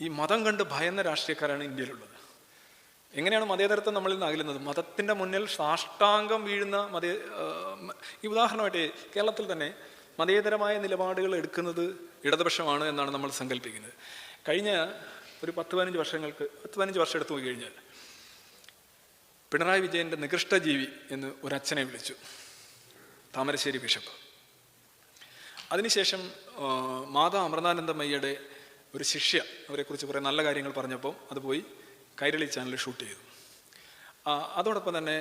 ഈ മതം കണ്ട് ഭയന്ന രാഷ്ട്രീയക്കാരാണ് ഇന്ത്യയിലുള്ളത്. എങ്ങനെയാണ് മതേതരത്വം നമ്മളിൽ നിന്ന് അകലുന്നത്? മതത്തിന്റെ മുന്നിൽ സാഷ്ടാംഗം വീഴുന്ന മതേ ഈ ഉദാഹരണമായിട്ട് കേരളത്തിൽ തന്നെ മതേതരമായ നിലപാടുകൾ എടുക്കുന്നത് ഇടതുപക്ഷമാണ് എന്നാണ് നമ്മൾ സങ്കല്പിക്കുന്നത് കഴിഞ്ഞ ഒരു പത്ത് പതിനഞ്ച് വർഷങ്ങൾക്ക് പത്ത് പതിനഞ്ച് വർഷം എടുത്തു പോയി കഴിഞ്ഞാൽ പിണറായി വിജയന്റെ നികൃഷ്ടജീവി എന്ന് ഒരു അച്ഛനെ വിളിച്ചു. താമരശ്ശേരി ബിഷപ്പ്. അതിനുശേഷം മാതാ അമൃതാനന്ദമയ്യയുടെ ഒരു ശിഷ്യ അവരെക്കുറിച്ച് കുറേ നല്ല കാര്യങ്ങൾ പറഞ്ഞപ്പോൾ അത് പോയി കൈരളി ചാനലിൽ ഷൂട്ട് ചെയ്തു. അതോടൊപ്പം തന്നെ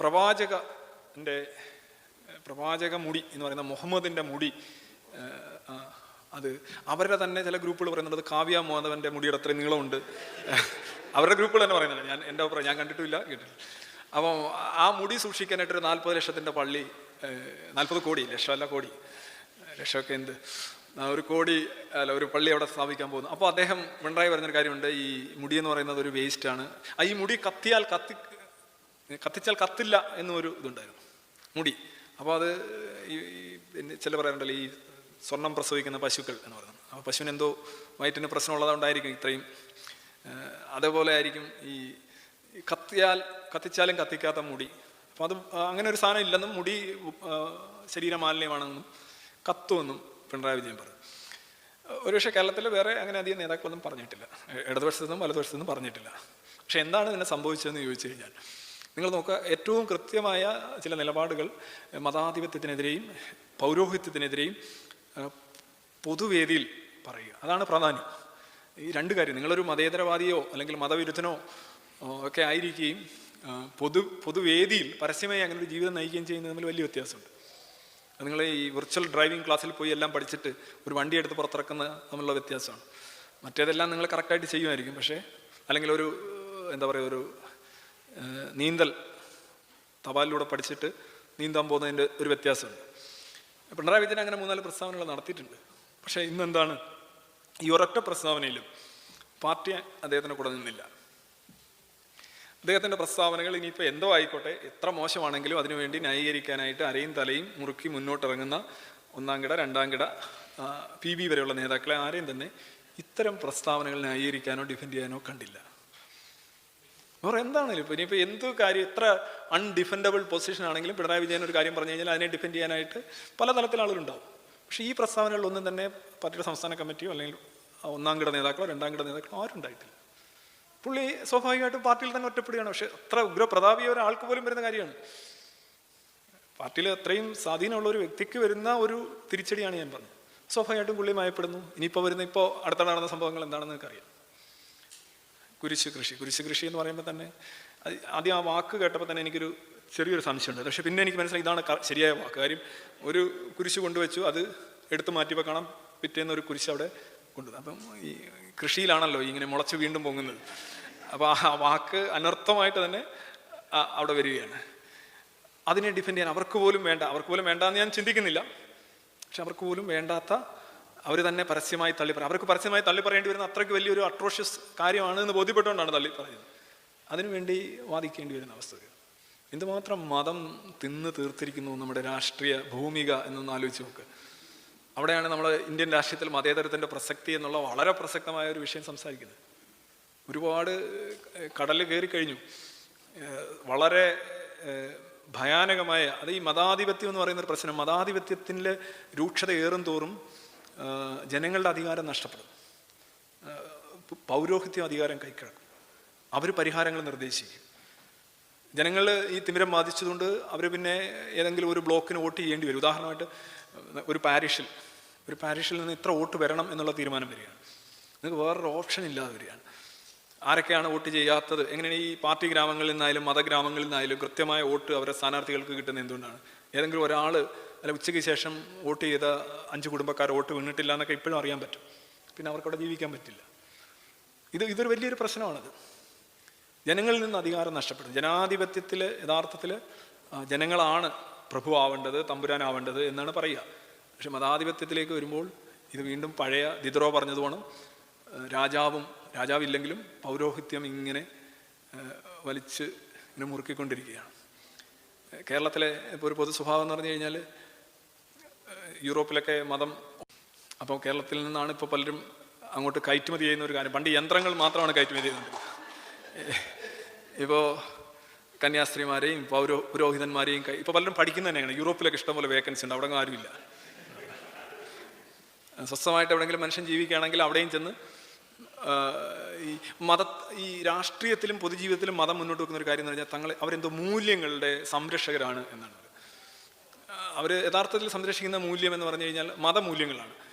പ്രവാചകന്റെ പ്രവാചക മുടി എന്ന് പറയുന്ന മുഹമ്മദിന്റെ മുടി അത് അവരുടെ തന്നെ ചില ഗ്രൂപ്പുകൾ പറയുന്നത് കാവ്യ മാധവന്റെ മുടിയുടെ അത്രയും നീളമുണ്ട്. അവരുടെ ഗ്രൂപ്പുകൾ തന്നെ പറയുന്നത് ഞാൻ എന്റെ അഭിപ്രായം ഞാൻ കണ്ടിട്ടില്ല കേട്ടില്ല അപ്പോൾ ആ മുടി സൂക്ഷിക്കാനായിട്ട് ഒരു നാൽപ്പത് ലക്ഷത്തിന്റെ പള്ളി നാൽപ്പത് കോടി ലക്ഷമല്ല കോടി. ലക്ഷമൊക്കെ എന്ത്? ഒരു കോടി അല്ല ഒരു പള്ളി അവിടെ സ്ഥാപിക്കാൻ പോകുന്നു. അപ്പോൾ അദ്ദേഹം പിണറായി പറഞ്ഞൊരു കാര്യമുണ്ട് ഈ മുടി എന്ന് പറയുന്നത് ഒരു വേസ്റ്റ് ആണ്. ആ ഈ മുടി കത്തിയാൽ കത്തി കത്തിച്ചാൽ കത്തില്ല എന്നൊരു ഇതുണ്ടായിരുന്നു. മുടി. അപ്പോൾ അത് ഈ ചില പറയാറുണ്ടല്ലോ ഈ സ്വർണം പ്രസവിക്കുന്ന പശുക്കൾ എന്ന് പറയുന്നത്. അപ്പോൾ പശുവിന് എന്തോ വയറ്റിന് പ്രശ്നമുള്ളതുകൊണ്ടായിരിക്കും ഇത്രയും. അതേപോലെ ആയിരിക്കും ഈ കത്തിയാൽ കത്തിച്ചാലും കത്തിക്കാത്ത മുടി. അപ്പോൾ അത് അങ്ങനെ ഒരു സാധനം ഇല്ലെന്നും മുടി ശരീരമാലിന്യമാണെന്നും കത്തുമെന്നും പിണറായി വിജയൻ പറഞ്ഞു. ഒരുപക്ഷെ കേരളത്തിൽ വേറെ അങ്ങനെ അധികം നേതാക്കളൊന്നും പറഞ്ഞിട്ടില്ല. ഇടതുപക്ഷത്തുനിന്നും ഇടതുപക്ഷത്തു നിന്നും നിന്നും പറഞ്ഞിട്ടില്ല. പക്ഷെ എന്താണ് ഇതിനെ സംഭവിച്ചതെന്ന് ചോദിച്ചു കഴിഞ്ഞാൽ നിങ്ങൾ നോക്കുക ഏറ്റവും കൃത്യമായ ചില നിലപാടുകൾ മതാധിപത്യത്തിനെതിരെയും പൗരോഹിത്യത്തിനെതിരെയും പൊതുവേദിയിൽ പറയുക. അതാണ് പ്രാധാന്യം. ഈ രണ്ട് കാര്യം നിങ്ങളൊരു മതേതരവാദിയോ അല്ലെങ്കിൽ മതവിരുദ്ധനോ ഒക്കെ ആയിരിക്കുകയും പൊതു പൊതുവേദിയിൽ പരസ്യമായി അങ്ങനെ ഒരു ജീവിതം നയിക്കുകയും ചെയ്യുന്നത് തമ്മിൽ വലിയ വ്യത്യാസമുണ്ട്. നിങ്ങൾ ഈ വിർച്വൽ ഡ്രൈവിംഗ് ക്ലാസ്സിൽ പോയി എല്ലാം പഠിച്ചിട്ട് ഒരു വണ്ടി എടുത്ത് പുറത്തിറക്കുന്ന തമ്മിലുള്ള വ്യത്യാസമാണ്. മറ്റേതെല്ലാം നിങ്ങൾ കറക്റ്റായിട്ട് ചെയ്യുമായിരിക്കും. പക്ഷേ അല്ലെങ്കിൽ ഒരു എന്താ പറയുക ഒരു നീന്തൽ തപാലിലൂടെ പഠിച്ചിട്ട് നീന്താൻ പോകുന്നതിന്റെ ഒരു വ്യത്യാസമുണ്ട്. പിണറായി വിജയൻ അങ്ങനെ മൂന്നാൽ പ്രസ്താവനകൾ നടത്തിയിട്ടുണ്ട്. പക്ഷേ ഇന്നെന്താണ് ഈ ഒരൊറ്റ പ്രസ്താവനയിലും പാർട്ടി അദ്ദേഹത്തിന് കൂടെ നിന്നില്ല. അദ്ദേഹത്തിന്റെ പ്രസ്താവനകൾ ഇനിയിപ്പോൾ എന്തോ ആയിക്കോട്ടെ എത്ര മോശമാണെങ്കിലും അതിനുവേണ്ടി ന്യായീകരിക്കാനായിട്ട് അരയും തലയും മുറുക്കി മുന്നോട്ടിറങ്ങുന്ന ഒന്നാം കിട രണ്ടാം കിട പി ബി വരെയുള്ള നേതാക്കളെ ആരെയും തന്നെ ഇത്തരം പ്രസ്താവനകൾ ന്യായീകരിക്കാനോ ഡിഫെൻഡ് ചെയ്യാനോ കണ്ടില്ല. അവർ എന്താണെങ്കിലും ഇപ്പം ഇനിയിപ്പോൾ എന്ത് കാര്യം എത്ര അൺഡിഫെൻഡബിൾ പൊസിഷൻ ആണെങ്കിലും പിണറായി വിജയൻ ഒരു കാര്യം പറഞ്ഞു കഴിഞ്ഞാൽ അതിനെ ഡിഫെൻഡ് ചെയ്യാനായിട്ട് പല തലത്തിൽ ആളുകളുണ്ടാവും. പക്ഷേ ഈ പ്രസ്താവനകളിലൊന്നും തന്നെ പാർട്ടിയുടെ സംസ്ഥാന കമ്മിറ്റിയോ അല്ലെങ്കിൽ ഒന്നാം കിട നേതാക്കളോ രണ്ടാം കിട നേതാക്കളോ ആരും ഉണ്ടായിട്ടില്ല പുള്ളി സ്വാഭാവികമായിട്ടും പാർട്ടിയിൽ തന്നെ ഒറ്റപ്പെടുകയാണ്. പക്ഷെ അത്ര ഉഗ്രപ്രതാപിയ ഒരാൾക്ക് പോലും വരുന്ന കാര്യമാണ്. പാർട്ടിയിൽ അത്രയും സ്വാധീനമുള്ള ഒരു വ്യക്തിക്ക് വരുന്ന ഒരു തിരിച്ചടിയാണ് ഞാൻ പറഞ്ഞത്. സ്വാഭാവികമായിട്ടും പുള്ളി മയപ്പെടുന്നു ഇനിയിപ്പോൾ വരുന്ന ഇപ്പോൾ അടുത്ത നടന്ന സംഭവങ്ങൾ എന്താണെന്ന് നിങ്ങൾക്ക് അറിയാം കുരിശ് കൃഷി. കുരിശ് കൃഷി എന്ന് പറയുമ്പോൾ തന്നെ ആദ്യം ആ വാക്ക് കേട്ടപ്പോൾ തന്നെ എനിക്കൊരു ചെറിയൊരു സംശയമുണ്ട്. പക്ഷെ പിന്നെ എനിക്ക് മനസ്സിലായി ഇതാണ് ശരിയായ വാക്ക്. കാര്യം ഒരു കുരിശ് കൊണ്ടുവച്ചു അത് എടുത്തു മാറ്റിയപ്പോൾ കാണാം പിറ്റേന്ന് ഒരു കുരിശ് അവിടെ കൊണ്ടുവന്നു അപ്പം ഈ കൃഷിയിലാണല്ലോ ഇങ്ങനെ മുളച്ച് വീണ്ടും പൊങ്ങുന്നത്. അപ്പോൾ ആ വാക്ക് അനർത്ഥമായിട്ട് തന്നെ അവിടെ വരികയാണ്. അതിനെ ഡിഫെൻഡ് ചെയ്യാൻ അവർക്ക് പോലും വേണ്ട. അവർക്ക് പോലും വേണ്ടാന്ന് ഞാൻ ചിന്തിക്കുന്നില്ല. പക്ഷെ അവർക്ക് പോലും വേണ്ടാത്ത അവർ തന്നെ പരസ്യമായി തള്ളി പറയും അവർക്ക് പരസ്യമായി തള്ളി പറയേണ്ടി വരുന്ന അത്രയ്ക്ക് വലിയൊരു അട്രോഷ്യസ് കാര്യമാണ് എന്ന് ബോധ്യപ്പെട്ടുകൊണ്ടാണ് തള്ളി പറയുന്നത്. അതിനുവേണ്ടി വാദിക്കേണ്ടി വരുന്ന അവസ്ഥ. എന്തുമാത്രം മതം തിന്ന് തീർത്തിരിക്കുന്നു നമ്മുടെ രാഷ്ട്രീയ ഭൂമിക എന്നൊന്ന് ആലോചിച്ച് നോക്ക്. അവിടെയാണ് നമ്മൾ ഇന്ത്യൻ രാഷ്ട്രീയത്തിൽ മതേതരത്തിന്റെ പ്രസക്തി എന്നുള്ള വളരെ പ്രസക്തമായ ഒരു വിഷയം സംസാരിക്കുന്നത്. ഒരുപാട് കടൽ കയറി കഴിഞ്ഞു. വളരെ ഭയാനകമായ അത് ഈ മതാധിപത്യം എന്ന് പറയുന്ന ഒരു പ്രശ്നം. മതാധിപത്യത്തിന്റെ രൂക്ഷത ഏറും തോറും ജനങ്ങളുടെ അധികാരം നഷ്ടപ്പെടും. പൗരോഹിത്യം അധികാരം കൈക്കിടക്കും. അവർ പരിഹാരങ്ങൾ നിർദ്ദേശിക്കും. ജനങ്ങൾ ഈ തിമിരം ബാധിച്ചതുകൊണ്ട് അവർ പിന്നെ ഏതെങ്കിലും ഒരു ബ്ലോക്കിന് വോട്ട് ചെയ്യേണ്ടി വരും. ഉദാഹരണമായിട്ട് ഒരു പാരിഷിൽ ഒരു പാരിഷിൽ നിന്ന് ഇത്ര വോട്ട് വരണം എന്നുള്ള തീരുമാനം വരികയാണ്. നിങ്ങൾക്ക് വേറൊരു ഓപ്ഷൻ ഇല്ലാതെ വരികയാണ്. ആരൊക്കെയാണ് വോട്ട് ചെയ്യാത്തത്? എങ്ങനെയാണ് ഈ പാർട്ടി ഗ്രാമങ്ങളിൽ നിന്നായാലും മതഗ്രാമങ്ങളിൽ നിന്നായാലും കൃത്യമായ വോട്ട് അവരുടെ സ്ഥാനാർത്ഥികൾക്ക് കിട്ടുന്ന എന്തുകൊണ്ടാണ്? ഏതെങ്കിലും ഒരാൾ അല്ല ഉച്ചയ്ക്ക് ശേഷം വോട്ട് ചെയ്ത അഞ്ച് കുടുംബക്കാർ വോട്ട് വീണിട്ടില്ല എന്നൊക്കെ ഇപ്പോഴും അറിയാൻ പറ്റും. പിന്നെ അവർക്കവിടെ ജീവിക്കാൻ പറ്റില്ല. ഇത് ഇതൊരു വലിയൊരു പ്രശ്നമാണത്. ജനങ്ങളിൽ നിന്ന് അധികാരം നഷ്ടപ്പെടുന്നു ജനാധിപത്യത്തിൽ യഥാർത്ഥത്തിൽ ജനങ്ങളാണ് പ്രഭുവാവേണ്ടത് തമ്പുരാനാവേണ്ടത് എന്നാണ് പറയുക. പക്ഷെ മതാധിപത്യത്തിലേക്ക് വരുമ്പോൾ ഇത് വീണ്ടും പഴയ ദിദ്രോ പറഞ്ഞതുമാണ് രാജാവും രാജാവില്ലെങ്കിലും പൗരോഹിത്യം ഇങ്ങനെ വലിച്ച് ഇങ്ങനെ മുറുക്കിക്കൊണ്ടിരിക്കുകയാണ്. കേരളത്തിലെ ഇപ്പോൾ ഒരു പൊതു സ്വഭാവം എന്ന് പറഞ്ഞു കഴിഞ്ഞാൽ യൂറോപ്പിലൊക്കെ മതം അപ്പോൾ കേരളത്തിൽ നിന്നാണ് ഇപ്പോൾ പലരും അങ്ങോട്ട് കയറ്റുമതി ചെയ്യുന്ന ഒരു കാര്യം. പണ്ട് യന്ത്രങ്ങൾ മാത്രമാണ് കയറ്റുമതി ചെയ്യുന്നത്. ഇപ്പോൾ കന്യാസ്ത്രീമാരെയും പൗരോ പുരോഹിതന്മാരെയും ഇപ്പോൾ പലരും പഠിക്കുന്ന തന്നെയാണ്. യൂറോപ്പിലൊക്കെ ഇഷ്ടംപോലെ വേക്കൻസി ഉണ്ട്. അവിടെ ആരുമില്ല. സ്വസ്ഥമായിട്ട് എവിടെയെങ്കിലും മനുഷ്യൻ ജീവിക്കുകയാണെങ്കിൽ അവിടെയും ചെന്ന് ഈ മത ഈ രാഷ്ട്രീയത്തിലും പൊതുജീവിതത്തിലും മതം മുന്നോട്ട് വെക്കുന്ന ഒരു കാര്യം എന്ന് പറഞ്ഞാൽ തങ്ങൾ അവരെന്തോ മൂല്യങ്ങളുടെ സംരക്ഷകരാണ് എന്നാണ്. അവർ യഥാർത്ഥത്തിൽ സംരക്ഷിക്കുന്ന മൂല്യം എന്ന് പറഞ്ഞു കഴിഞ്ഞാൽ മതമൂല്യങ്ങളാണ്.